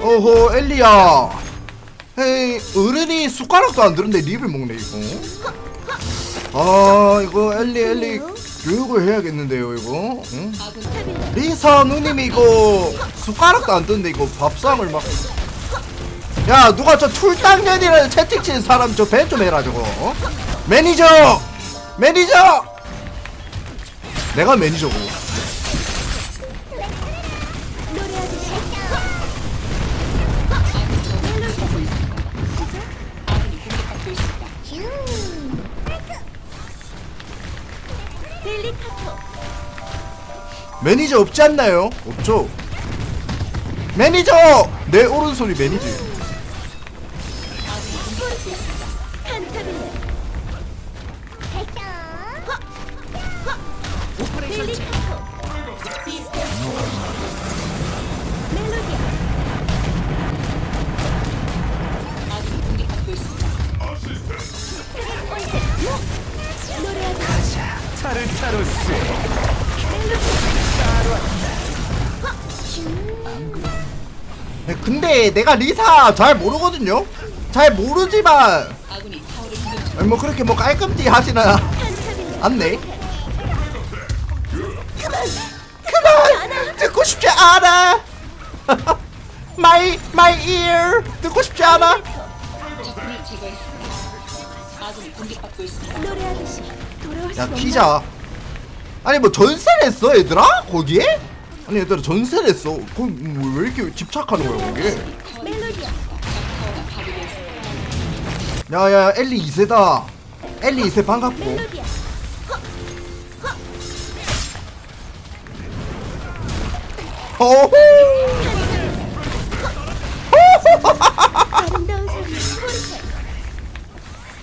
어허 엘리야. 에이 어른이 숟가락도 안 들었는데 립을 먹네 이거. 아 이거 엘리 엘리 교육을 해야겠는데요 이거. 응? 리사 누님이 이거 숟가락도 안 떴는데 이거 밥상을 막. 야 누가 저 툴당년이라는 채팅 친 사람 저밴좀 해라 저거. 어? 매니저! 매니저! 내가 매니저고 매니저 없지 않나요? 없죠. 매니저! 내 오른손이 매니저 네, 근데 내가 리사 잘 모르거든요? 잘 모르지만 뭐 그렇게 뭐 하지는 칸타빌레 않네. 그만! 듣고 싶지 않아! my my ear! 듣고 싶지 않아? 야 키자. 아니 뭐 전세를 했어 얘들아? 거기에 아니 얘들아 전세를 했어. 거기 뭐왜 이렇게 집착하는 거야 거기에? 야야 엘리 2세다. 엘리 2세 반갑고. 어후! 아름다운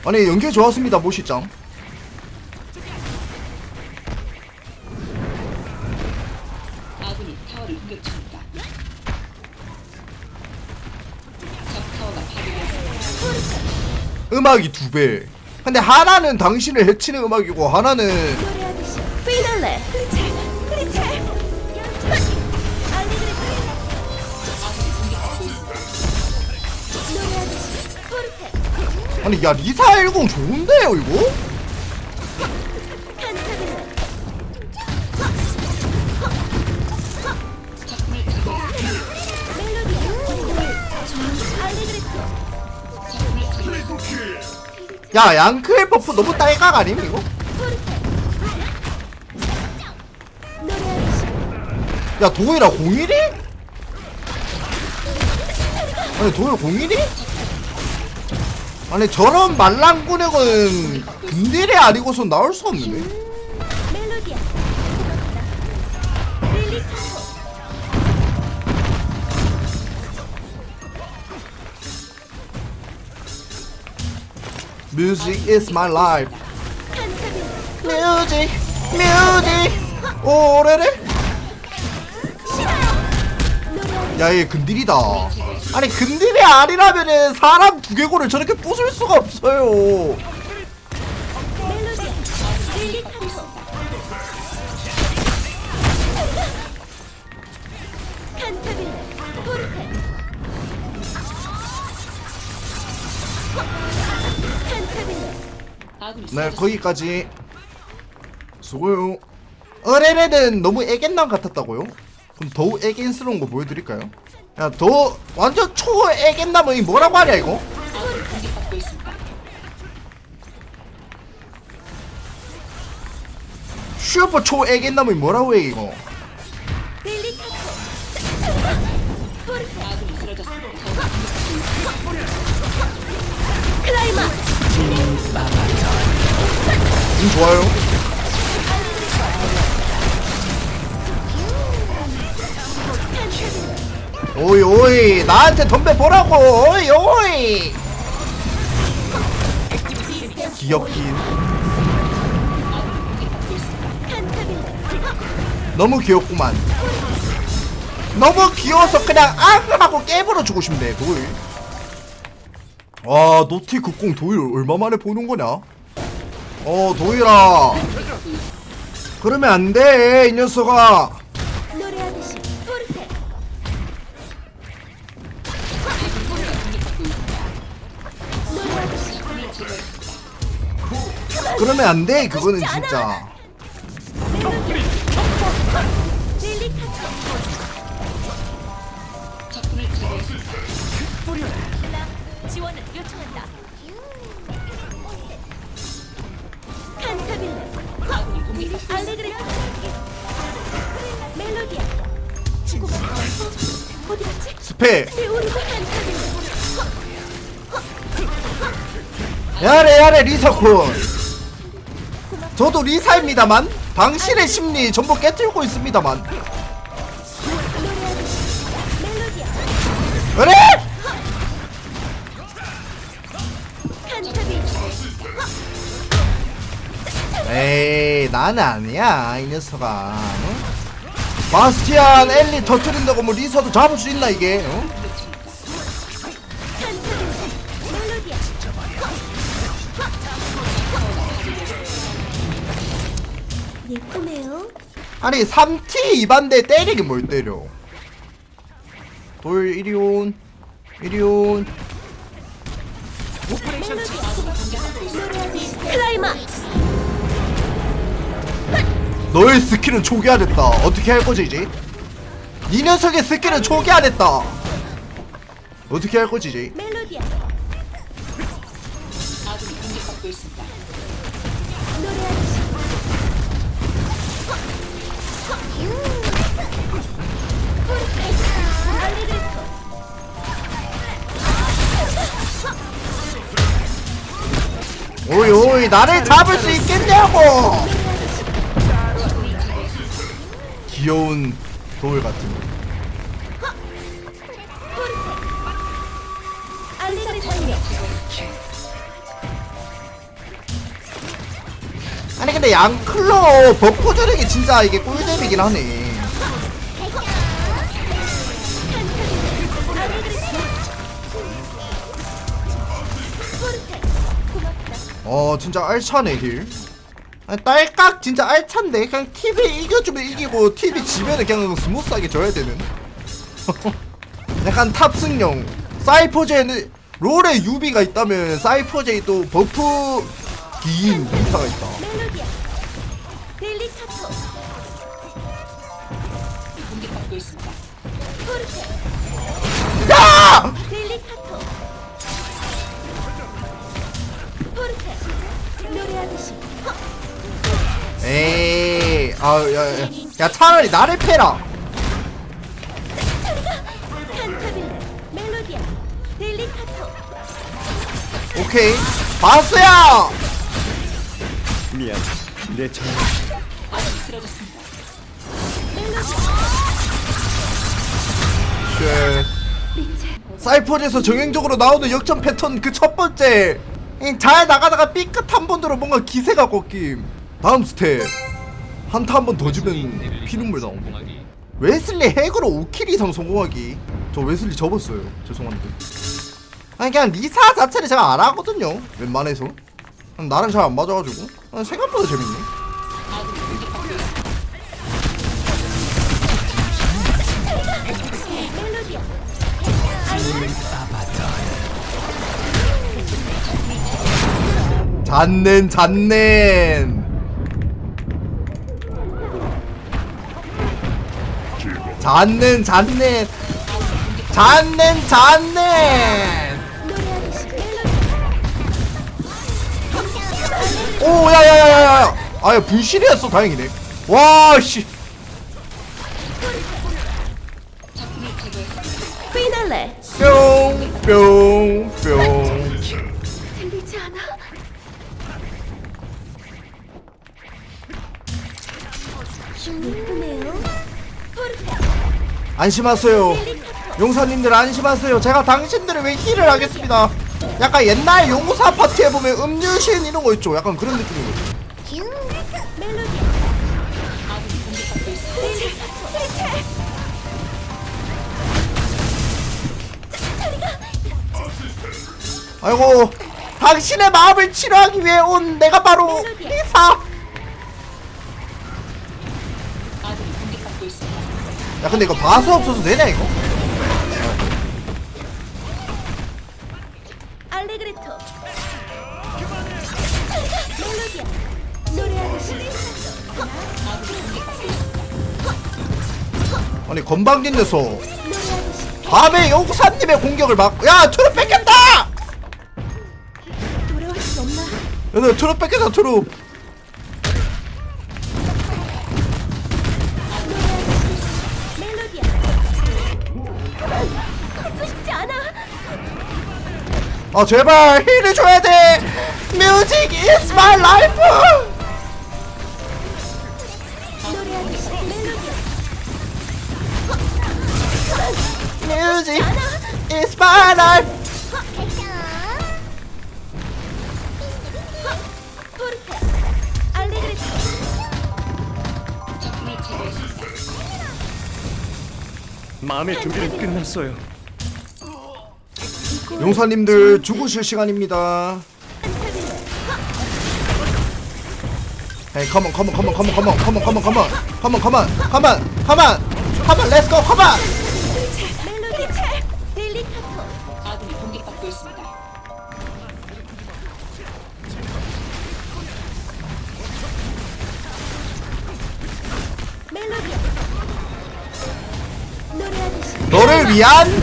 아니 연기 좋았습니다 모시짱 음악이 두 배 근데 하나는 당신을 해치는 음악이고 하나는 피날레 아니 야 리사 10 좋은데요 이거? 야 양크의 버프 너무 딸깍 아님 이거? 야 도일아 01이? 아니 도일 01이? 아니 저런 말랑구넥은 근딜이 아니고선 나올 수 없는데 Music is my life. Music Music. 오래래? 야얘 근딜이다. 아니 근딜이 아니라면은 사람 두개골을 저렇게 부술 수가 없어요 네. 거기까지 수고요 어레레는 너무 애견남 같았다고요? 그럼 더욱 애견스러운 거 보여드릴까요? 야 더 완전 초 애견남이 뭐라고 하냐 이거? 아군이 공격받고 있습니다. 슈퍼 초 애견남이 뭐라고 해 이거? 음 좋아요. 오이 오이. 나한테 덤벼 보라고. 오이 오이. 귀엽긴. 너무 귀엽구만. 너무 귀여워서 그냥 앙 하고 깨물어 주고 싶네 도일. 와 노티 극공 도일 얼마 만에 보는 거냐 어 도일아. 그러면 안돼 이 녀석아. 그러면 안돼 그거는 진짜. 칸타빌레 야래 야래 리사쿤. 저도 리사입니다만 당신의 심리 전부 깨뜨리고 있습니다만 나는 아니야 이 녀석아. 응? 바스티안 엘리 터트린다고 뭐 리사도 잡을 수 있나 이게? 어? 예쁘네요. 아니 3T 2반대 때리기 뭘 때려? 돌 이리온 이리온. 클라이막스 너의 스킬은 초기화됐다. 어떻게 할 거지 이제? 이 녀석의 스킬은 초기화됐다. 어떻게 할 거지 이제? 멜로디야 아군이 공격받고 있습니다. 노래하듯이 알레그레토 오이 오이 나를 잡을 수 있겠냐고 귀여운 돌 같은 거. 아니 근데 양클로 버프 조력이 진짜 이게 꿀잼이긴 하네. 어 진짜 알차네 힐 아니, 딸깍 진짜 알찬데. 그냥 TV 이겨주면 이기고 TV 지면은 그냥 스무스하게 져야 되는. 약간 탑승용. 사이퍼제는 롤에 유비가 있다면 사이퍼제이 또 버프 긴 인사가 있다. 공격받고 있습니다. 아야야 야, 야, 차라리 나를 패라 오케이 바스야 미안. 내. 쉣. 사이퍼즈에서 정형적으로 나오는 역전 패턴 그 첫 번째 이, 잘 나가다가 삐끗 한 번으로 뭔가 기세가 꺾임 다음 스텝 한타 한 번 더 주면 피눈물 나옴 웨슬리 핵으로 5킬 이상 성공하기. 저 웨슬리 접었어요. 죄송한데. 아니 그냥 리사 자체를 제가 안 하거든요. 웬만해서. 나랑 잘 안 맞아가지고. 아, 생각보다 재밌네. 잔넨 잔넨 잔넨 잔넨 잔넨 잔넨 오 야야야야야. 아야 분실이었어. 다행이네. 와씨. 뿅뿅뿅 안심하세요. 용사님들 안심하세요. 제가 당신들을 왜 힐을 하겠습니다. 약간 옛날 용사 파티에 보면 음료신 이런 거 있죠? 약간 그런 느낌이거든요. 아이고 당신의 마음을 치료하기 위해 온 내가 바로 리사 야 근데 이거 바스 없어서 되냐 이거? 아니 건방진 녀석 밤에 여우사님의 공격을 막고 야 트루 뺏겼다! 돌아왔어 트루 뺏겼다 트루 아 제발 힐을 줘야 돼. Music is my life. Music is my life. 마음의 준비는 끝났어요. 용사님들 죽으실 시간입니다. On, come on, come on, let's go, come on. 멜로디. 델리카토. 아군이 공격받고 있습니다. 멜로디야. 노래하듯이 너를 위한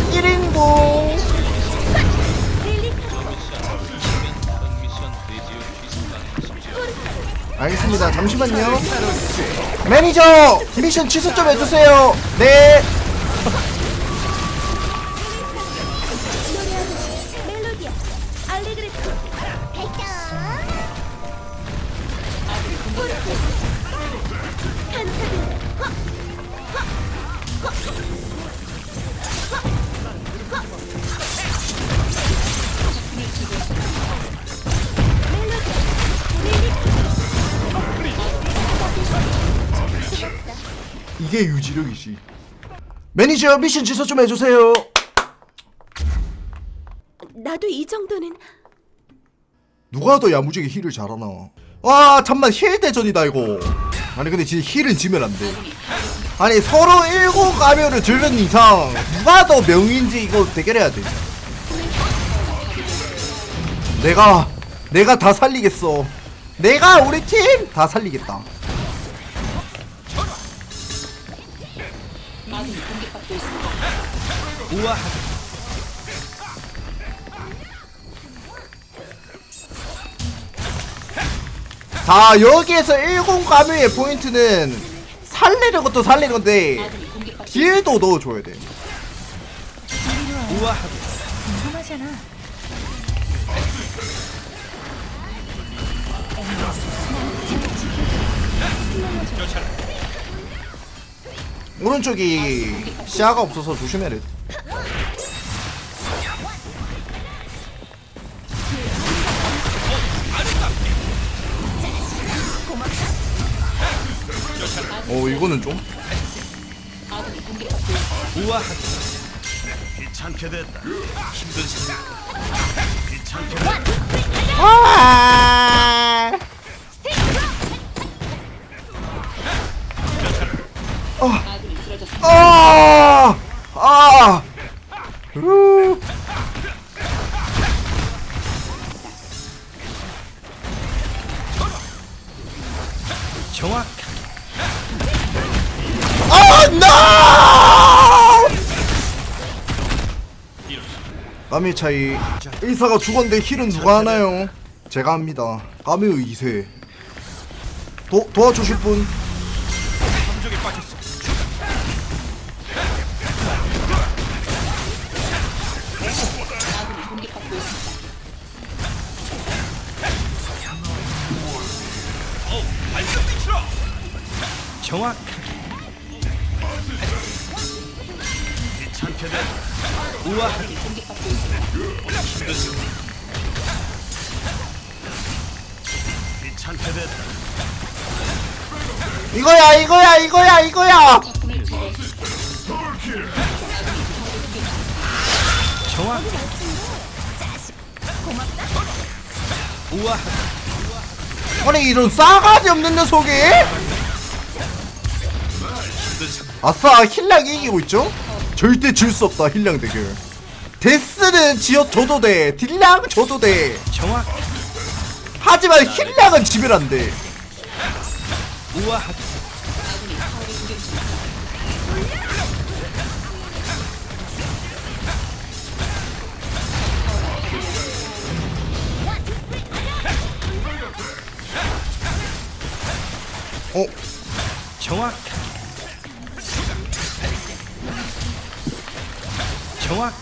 알겠습니다. 잠시만요. 매니저 미션 취소 좀 해주세요. 네. 유지력이지. 매니저 미션 취소 좀 해주세요. 나도 이 정도는 누가 더 야무지게 힐을 잘하나? 와 잠만 힐 대전이다 이거. 아니 근데 진짜 힐은 지면 안 돼. 아니 서로 일곱 가면을 들는 이상 누가 더 명인지 이거 대결해야 돼. 내가 내가 다 살리겠어. 내가 우리 팀 다 살리겠다. 우아하게. 자 여기에서 10 가면의 포인트는 살리는 것도 살리는 건데 딜도 넣어줘야 돼. 우아하게. 궁금하잖아. 오른쪽이 시야가 없어서 조심해야 돼. 어 이거는 좀. 우와. 귀찮게 됐다. 힘든 생각. 귀찮게 됐다. 아! 아! 아! 으. 정확. 아, no! 까미 차이. 의사가 죽었는데 힐은 누가 하나요? 제가 합니다. 까미의 2세. 도, 도와주실 분? 감정에 빠졌어. 공격받고 있습니다. 정확. 귀찮게. 우와. 아군이 공격받고 있습니다. 귀찮게 됐다. 이거야, 이거야, 이거야, 이거야! 적군을 제거했습니다. 정확. 우와. 아니, 이런 싸가지 없는 녀석이? 아싸, 힐량 이기고 있죠? 절대 질 수 없다, 힐량 대결. 데스는 지어 줘도 돼. 딜량 줘도 돼. 정확. 하지만 힐량은 지면 안 돼. 우와. 정확.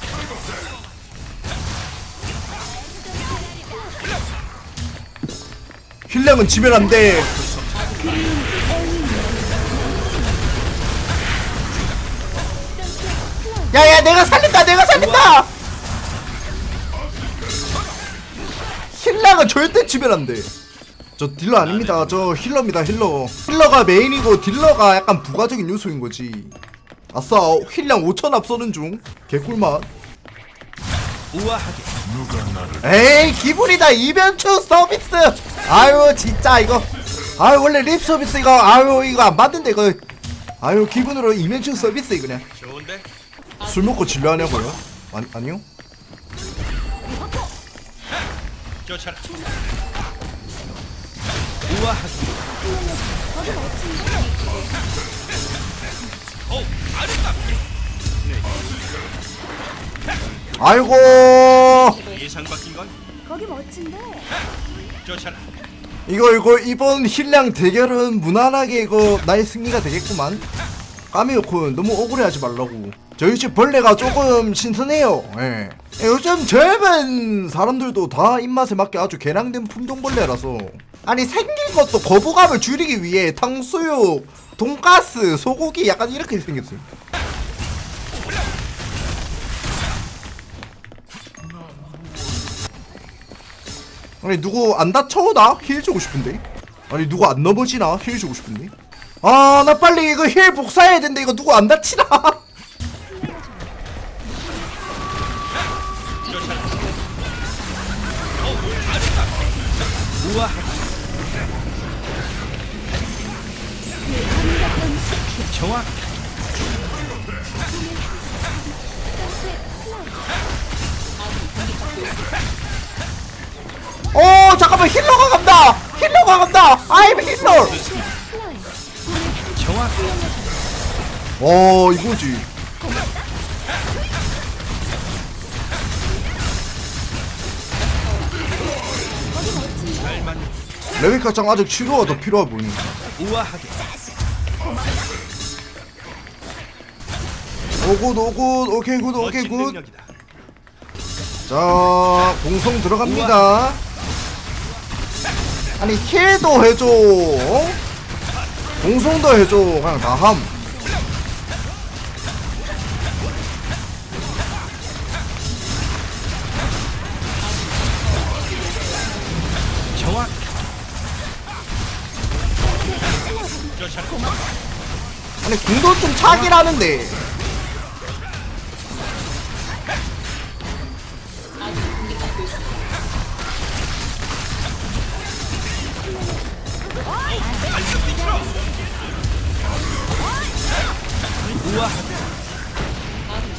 힐량은 안돼 야야 내가 살린다 내가 살린다! 힐량은 절대 안돼 저 딜러 아닙니다. 저 힐러입니다 힐러. 힐러가 메인이고 딜러가 약간 부가적인 요소인 거지 아싸 힐량 5천 앞서는 중 개꿀맛 우아하게. 에이 기분이다 이벤트 서비스 아유 진짜 이거 아유 원래 립 서비스 이거 아유 이거 안 받는데 이거 아유 기분으로 이벤트 서비스 이거 그냥 좋은데? 술 먹고 진료하냐고요? 아니, 아니요? 우아하게. 아이고 예상 바뀐 건 거기 멋진데. 쫓아라. 이거 이거 이번 힐량 대결은 무난하게 이거 나의 승리가 되겠구만 까미오쿤 너무 억울해하지 말라고 저희 집 벌레가 조금 신선해요 예. 요즘 젊은 사람들도 다 입맛에 맞게 아주 개량된 품종벌레라서 아니 생긴 것도 거부감을 줄이기 위해 탕수육 돈가스 소고기 약간 이렇게 생겼어요 아니 누구 안 다쳐오나? 힐 주고 싶은데 아니 누구 안 넘어지나? 힐 주고 싶은데 아 나 빨리 이거 힐 복사해야 된다 이거 누구 안 다치나? 정확. 어 잠깐만 힐러가 간다 힐러가 간다 아임 힐러 정확. 어 이거지 잘 맞는. 레베카 짱 아직 치료가 더 필요해 보이는데 우아하게. 오굿 오굿 오케이 굿 오케이 굿. 자, 공성 들어갑니다. 아니, 힐도 해줘. 어? 공성도 해줘. 그냥 다 함. 정확. 쫓아라. 아니, 궁도 좀 차긴 하는데.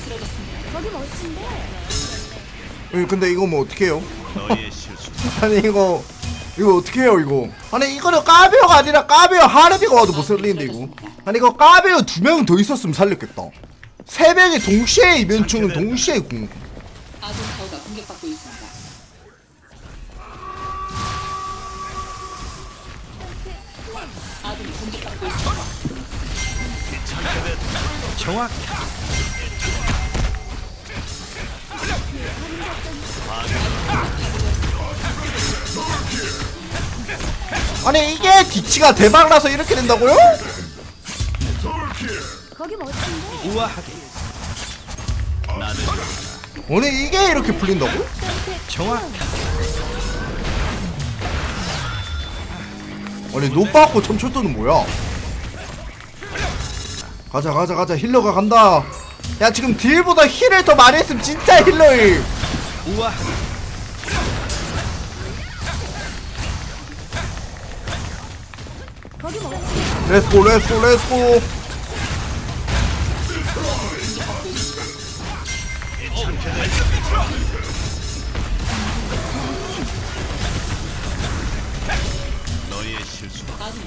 쓰러졌습니다. 거기 멋진데. 어, 근데 이거 뭐 어떻게 해요? 아니, 이거. 이거 어떻게 해요, 이거? 아니, 이거는 까베오가 아니라 까베오 하르비가 와도 못 살리는데, 이거. 아니, 이거 까베오 두 명 더 있었으면 살렸겠다. 세 명이 동시에 이벤트는 동시에 궁. 정확. 아니, 이게 뒤치가 대박나서 이렇게 된다고요? 거기 멋진데. 우아하게. 아니, 이게 이렇게 풀린다고? 정확. 아니 노빠고 첨초도는 뭐야? 가자 가자 가자 힐러가 간다 야 지금 딜보다 힐을 더 많이 했으면 진짜. 거기 멋진데. 렛츠고 렛츠고 렛츠고 너의 실수.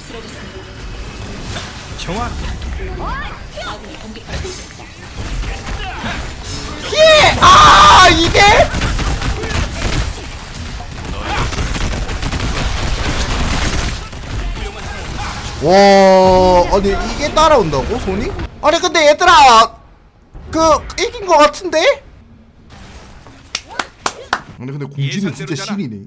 쓰러졌습니다. 정확. 피해! 아 이게? 와 아니 이게 따라온다고 손이? 아니 근데 얘들아 그 이긴 거 같은데? 근데 근데 공지는 진짜. 신이네